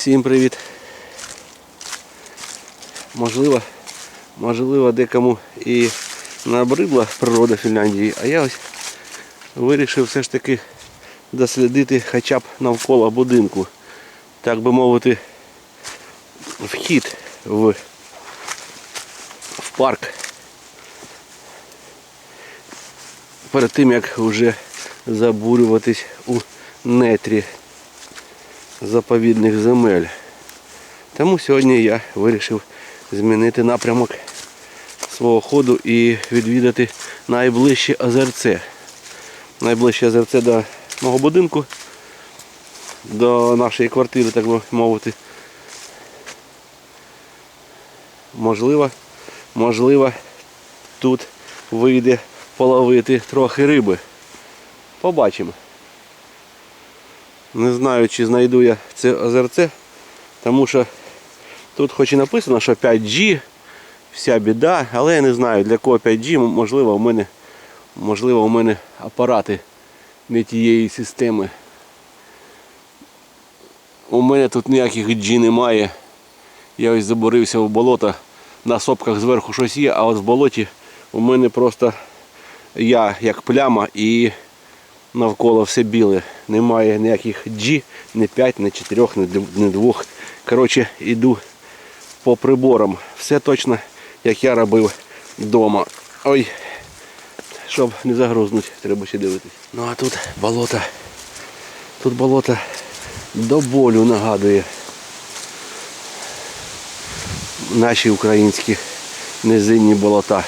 Всім привіт. Можливо, можливо, декому і набридла природа Фінляндії, а я ось вирішив все ж таки дослідити хоча б навколо будинку. Так би мовити, вхід в, в парк. Перед тим як вже забурюватись у нетрі заповідних земель. Тому сьогодні я вирішив змінити напрямок свого ходу і відвідати найближче озерце. Найближче озерце до мого будинку, до нашої квартири, так би мовити. Можливо, можливо, тут вийде половити трохи риби. Побачимо. Не знаю, чи знайду я це озерце, тому що тут хоч і написано, що 5G, вся біда, але я не знаю для кого 5G, можливо, у мене, можливо, у мене апарати не тієї системи. У мене тут ніяких G немає. Я ось заборився в болото, на сопках зверху щось є, а от в болоті у мене просто я як пляма і навколо все біле. Немає ніяких G, ні 5, ні 4, ні 2. Коротше, йду по приборам. Все точно, як я робив вдома. Ой, щоб не загрузнути, треба ще дивитись. Ну а тут болото. Тут болото до болю нагадує. Наші українські низинні болота.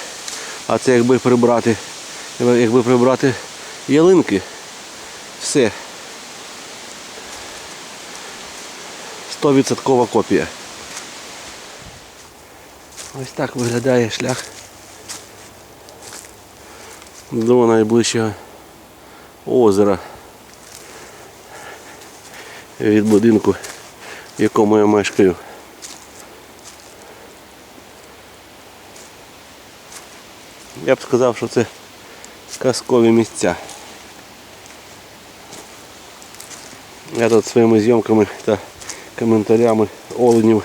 А це якби прибрати, якби прибрати ялинки, все. 100% копія. Ось так виглядає шлях до найближчого озера від будинку, в якому я мешкаю. Я б сказав, що це казкові місця. Я тут своїми зйомками та коментарями оленів,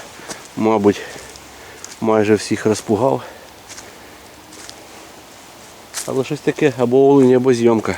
мабуть, майже всіх розпугав. Але щось таке або олені, або зйомка.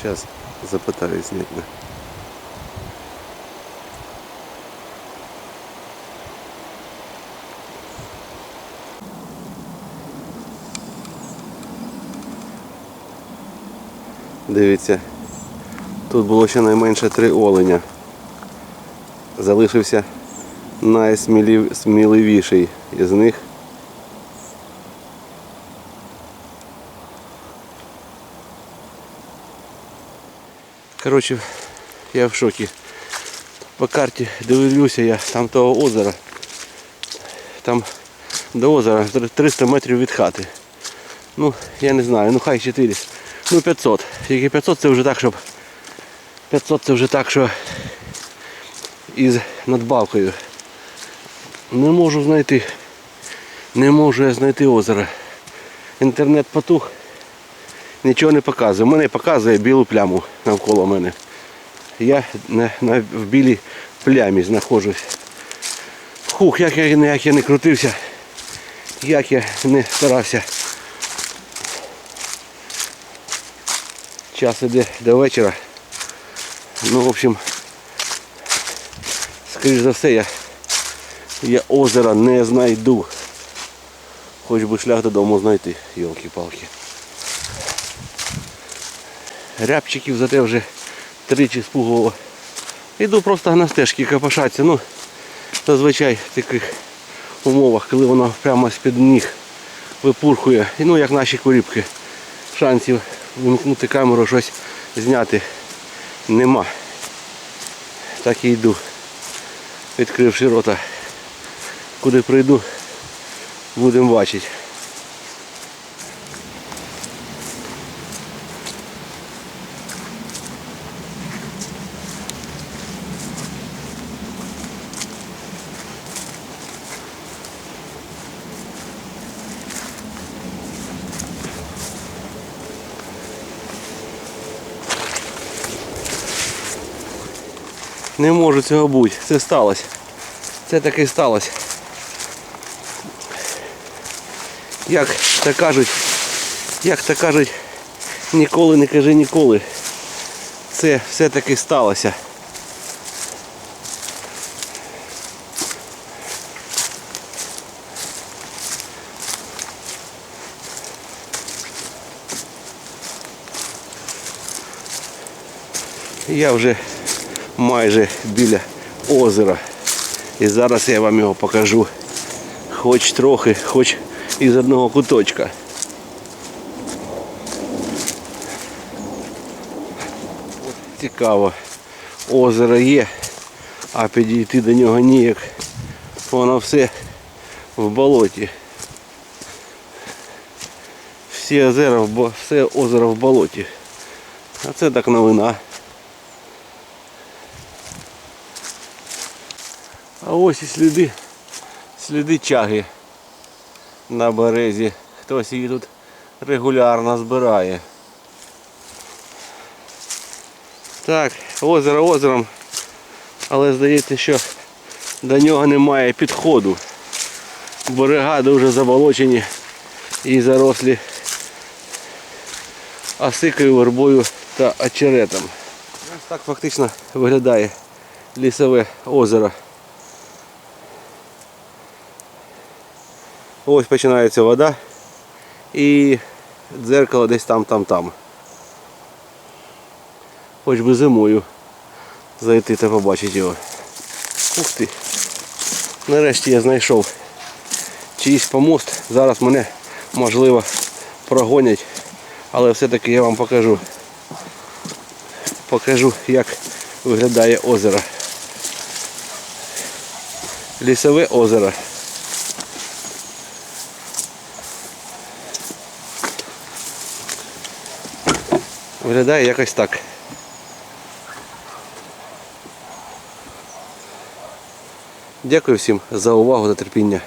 Сейчас запытаюсь снять. Да. Дивіться, тут було щонайменше три оленя. Залишився найсміливіший із них. Коротше, я в шокі. По карті дивлюся я, там того озера. Там до озера 300 метрів від хати. Ну, я не знаю, ну хай 4. Ну 500. Тільки 500 це вже так, щоб 500 це вже так, що із надбавкою. Не можу знайти. Не можу я знайти озеро. Інтернет потух. Нічого не показує. У Мене показує білу пляму навколо мене. Я на, на, в білій плямі знаходжусь. Хух, як я, як я не крутився, як я не старався. Час іде до вечора. Ну, в общем, скоріш за все, я, я озера не знайду. Хоч би шлях додому знайти, йолки-палки. Рябчиків зате вже тричі спугувало. Іду просто на стежки копошатися. Ну, зазвичай в таких умовах, коли воно прямо з-під ніг випурхує. І, ну, як наші куріпки. Шансів вимкнути камеру, щось зняти нема. Так і йду, відкривши рота. Куди прийду, будемо бачити. Не може цього бути. Це сталося. Це таки сталося. Як то кажуть, як то кажуть, ніколи не кажи ніколи. Це все-таки сталося. Я вже майже біля озера. І зараз я вам його покажу. Хоч трохи, хоч із одного куточка. Цікаво. Озеро є, а підійти до нього ніяк. Воно все в болоті. Всі озера, все озеро в болоті. А це так новина. А ось і сліди, сліди чаги на березі. Хтось її тут регулярно збирає. Так, озеро озером, але здається, що до нього немає підходу. Берега дуже заболочені і зарослі осикою, вербою та очеретом. Ось так фактично виглядає лісове озеро. Ось починається вода і дзеркало десь там, там, там. Хоч би зимою зайти та побачити його. Ух ти. Нарешті я знайшов чиїсь помост. Зараз мене можливо прогонять, але все-таки я вам покажу. Покажу, як виглядає озеро. Лісове озеро. Виглядає якось так. Дякую всім за увагу та терпіння.